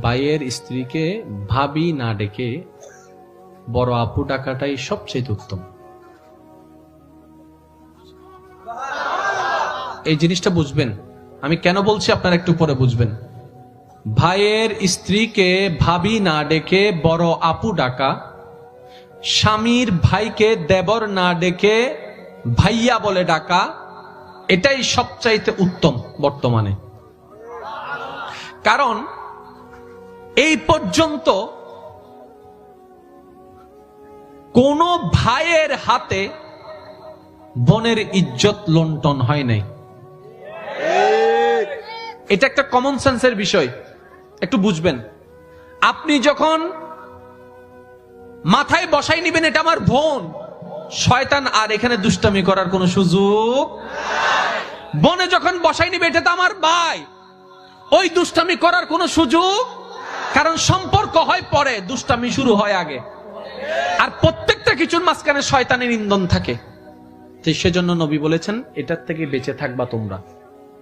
ভাইয়ের স্ত্রীকে ভাবি না ডেকে বড় আপু ডাকাটাই সবচেয়ে উত্তম। এই জিনিসটা বুঝবেন। আমি কেন বলছি আপনারা একটু পরে বুঝবেন। ভাইয়ের স্ত্রীকে ভাবি না ডেকে বড় আপু ডাকা, স্বামীর ভাইকে দেবর না ডেকে ভাইয়া বলে ডাকা, এটাই সবচাইতে উত্তম বর্তমানে। কারণ এই পর্যন্ত কোন ভাইয়ের হাতে বোনের ইজ্জত লন্টন হয় নাই। এটা একটা কমন সেন্সের বিষয়। একটু বুঝবেন। আপনি যখন মাথায় বসাই নিবেন, এটা আমার বোন। শয়তান, আর এখানে দুষ্টামি করার কোনো সুযোগ বনে যখন বসাই নিবে, এটা তো আমার ভাই। ওই দুষ্টামি করার কোনো সুযোগ কারণ সম্পর্ক হয় পরে, দুষ্টামি শুরু হয় আগে। আর প্রত্যেকটা কিছুর মাঝখানে শয়তানের ইন্ধন থাকে। সেজন্য নবী বলেছেন, এটার থেকে বেঁচে থাকবা তোমরা।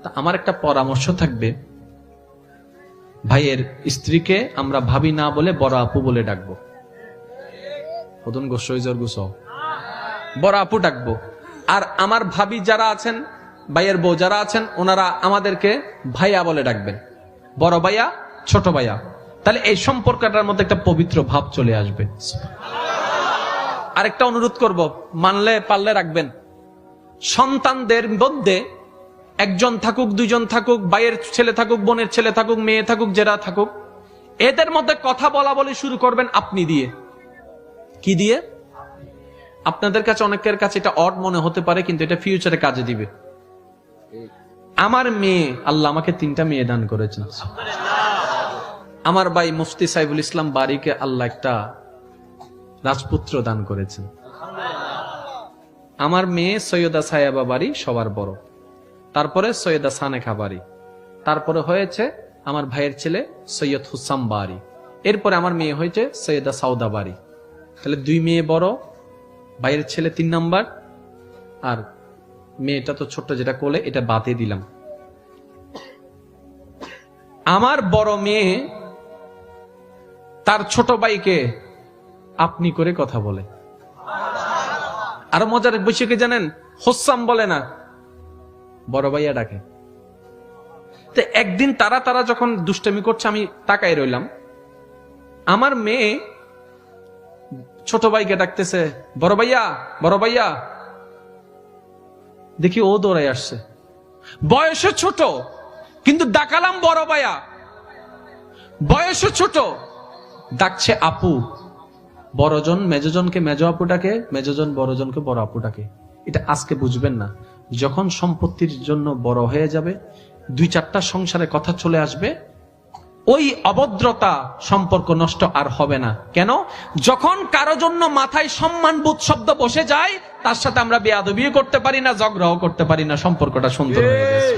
তা আমার একটা পরামর্শ থাকবে। ভাইয়ের স্ত্রীকে আমরা ভাবি না বলে বড় আপু বলে ডাকবো। বড় আপু ডাকবো। আর আমার ভাবি যারা আছেন, ভাইয়ের বউ যারা আছেন, ওনারা আমাদেরকে ভাইয়া বলে ডাকবেন। বড় ভাইয়া, ছোট ভাইয়া। তাহলে এই সম্পর্কটার মধ্যে একটা পবিত্র ভাব চলে আসবে। আরেকটা অনুরোধ করব, মানলে পারলে রাখবেন। সন্তানদের মধ্যে একজন থাকুক, দুইজন থাকুক, ভাইয়ের ছেলে থাকুক, বোনের ছেলে থাকুক, মেয়ে থাকুক, যারা থাকুক, এদের মধ্যে কথা বলা বলি শুরু করবেন আপনি দিয়ে। কি দিয়ে? আপনাদের কাছে, অনেকের কাছে এটা অড মনে হতে পারে, কিন্তু এটা ফিউচারে কাজে দিবে। আমার মেয়ে, আল্লাহ আমাকে তিনটা মেয়ে দান করেছেন। আমার ভাই মুফতি সাইবুল ইসলাম বাড়িকে আল্লাহ একটা রাজপুত্র দান করেছেন। আমার মেয়ে সৈয়দা সায়াবা বাড়ি সবার বড়। তারপরে সৈয়দা সানেখা বাড়ি তারপরে হয়েছে আমার ভাইয়ের ছেলে সৈয়দ হুসাম বাড়ি এরপরে আমার মেয়ে হয়েছে সৈয়দা সাউদা বাড়ি তাহলে দুই মেয়ে বড়, ভাইয়ের ছেলে তিন নাম্বার, আর মেয়েটা তো ছোট্ট যেটা কোলে, এটা বাদে দিলাম। আমার বড় মেয়ে তার ছোট ভাইকে আপনি করে কথা বলে। আর মজার বৈশাখী জানেন? হোসাম বলে না, বড় ভাইয়া ডাকে। তো একদিন তারা তারা যখন দুষ্টামি করছে, আমি তাকাই রইলাম। আমার মেয়ে ছোট ভাইকে ডাকতেছে, বড় ভাইয়া বড় ভাইয়া। দেখি ও দৌড়াই আসছে। বয়সে ছোট, কিন্তু ডাকালাম বড় ভাইয়া। বয়সে ছোট। ডাকছে আপু। বড়জন, মেজজনকে মেজ আপুটাকে মেজজন, বড়জনকে বড় আপুটাকে এটা আজকে বুঝবেন না। যখন সম্পত্তির জন্য বড় হয়ে যাবে, দুই চারটা সংসারে কথা চলে আসবে, ওই অভদ্রতা সম্পর্ক নষ্ট আর হবে না। কেন? যখন কারও জন্য মাথায় সম্মানবোধ শব্দ বসে যায়, তার সাথে আমরা বেয়াদবিও করতে পারি না, ঝগড়াও করতে পারি না, সম্পর্কটা সুন্দর হয়ে গেছে